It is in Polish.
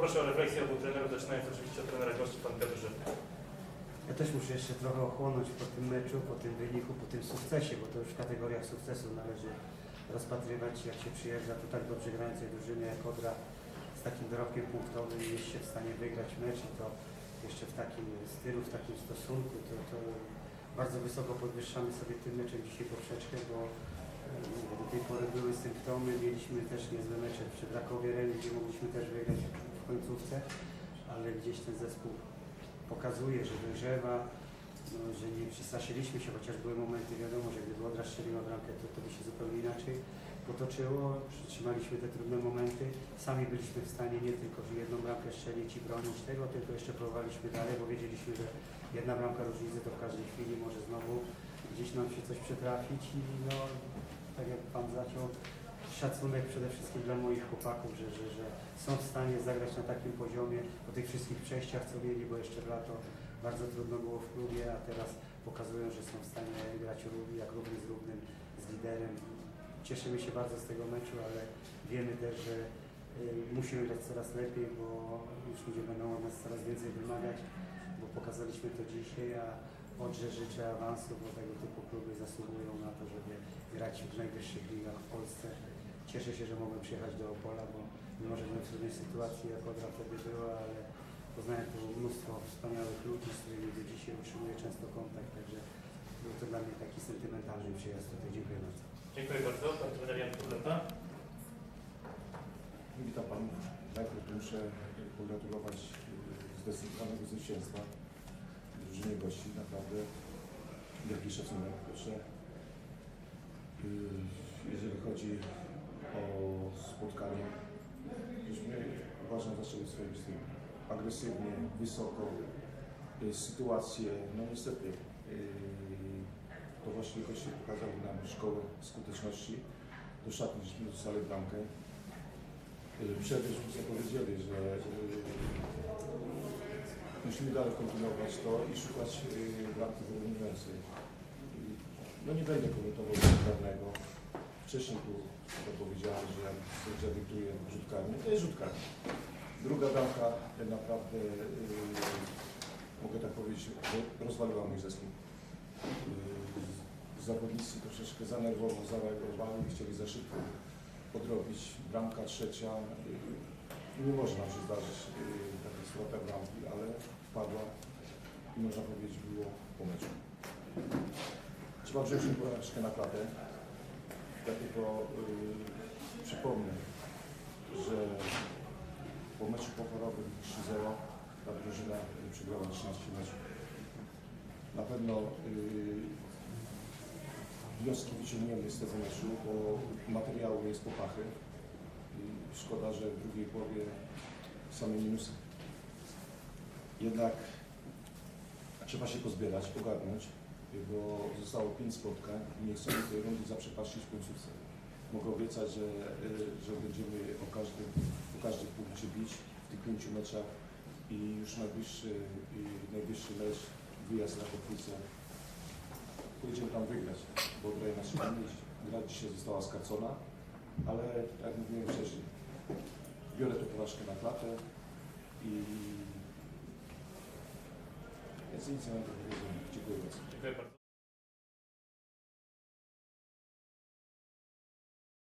Poproszę o refleksję obu trenerów, zaczynając oczywiście od trenera gości, pan Piotr. Ja też muszę jeszcze trochę ochłonąć po tym meczu, po tym wyniku, po tym sukcesie, bo to już w kategoriach sukcesu należy rozpatrywać, jak się przyjeżdża. Do tak dobrze grającej drużyny jak Odra z takim dorobkiem punktowym jest się w stanie wygrać mecz i to jeszcze w takim stylu, w takim stosunku, to, to bardzo wysoko podwyższamy sobie tym meczem dzisiaj poprzeczkę, bo e, do tej pory były symptomy, mieliśmy też niezłe mecze przy Krakowie Reli, gdzie mogliśmy też wygrać końcówce, ale gdzieś ten zespół pokazuje, że dojrzewa, no, że nie przestraszyliśmy się, chociaż były momenty, wiadomo, że gdyby Odra strzeliła bramkę, to, to by się zupełnie inaczej potoczyło. Przytrzymaliśmy te trudne momenty. Sami byliśmy w stanie nie tylko że jedną bramkę strzelić i bronić tego, tylko jeszcze próbowaliśmy dalej, bo wiedzieliśmy, że jedna bramka różnicy to w każdej chwili może znowu gdzieś nam się coś przytrafić i no, tak jak Pan zaczął, szacunek przede wszystkim dla moich chłopaków, że, że, że są w stanie zagrać na takim poziomie po tych wszystkich przejściach, co mieli, bo jeszcze w lato bardzo trudno było w klubie, a teraz pokazują, że są w stanie grać jak równy z równym, z liderem. Cieszymy się bardzo z tego meczu, ale wiemy też, że y, musimy grać coraz lepiej, bo już ludzie będą od nas coraz więcej wymagać, bo pokazaliśmy to dzisiaj, a Odrze życzę awansu, bo tego typu kluby zasługują na to, żeby grać w najwyższych ligach w Polsce. Cieszę się, że mogłem przyjechać do Opola, bo mimo, że byłem w trudnej sytuacji, jak Odra wtedy była, ale poznałem tu mnóstwo wspaniałych ludzi, z którymi do dzisiaj utrzymuję często kontakt, także był to dla mnie taki sentymentalny przyjazd tutaj. Dziękuję bardzo. Dziękuję bardzo. Pan trener Jan Kurleta. Witam Panów. Najpierw muszę pogratulować y, zdecydowanego zwycięstwa drużynie gości. Naprawdę wielki szacunek. Proszę. Y, Jeżeli chodzi o spotkanie, myśmy uważam zaczęli swoim stylem. Agresywnie, wysoko. Y, Sytuacje, no niestety, y, to właśnie goście pokazały nam szkołę skuteczności. Do szatni żeśmy dostali bramkę. Przed żeśmy sobie powiedzieli, że musimy dalej kontynuować to i szukać y, bramki. Y, No nie będę komentował karnego. Wcześniej tu powiedziałem, że sędzia dyktuje rzut karny, to jest rzut karny. Druga bramka naprawdę, y, mogę tak powiedzieć, rozwaliła mój zespół. Y, Zawodnicy troszeczkę za nerwowo zareagowali, chcieli za szybko podrobić. Bramka trzecia. y, Nie może nam się zdarzyć y, taka strata bramki, ale wpadła i można powiedzieć było po meczu. Trzeba wziąć troszeczkę na klatę. Ja tylko y, przypomnę, że po meczu pochorowym 3-0 ta drużyna przegrała 13 meczów. Na pewno y, wnioski wyciągniemy z tego meczu, bo materiału jest popachy. I szkoda, że w drugiej połowie same minusy. Jednak trzeba się pozbierać, ogarnąć, bo zostało pięć spotkań i nie chcemy tej rundy zaprzepaścić w końcówce. Mogę obiecać, że, y, że będziemy o każdym, o każdym punkcie bić w tych pięciu meczach i już najbliższy, i najbliższy mecz, wyjazd na Kotwicę, Pójdziemy tam wygrać, bo gra inaczej nie mieć. Gra dzisiaj została skarcona, ale jak mówiłem wcześniej, biorę tę porażkę na klatę i Субтитры сделал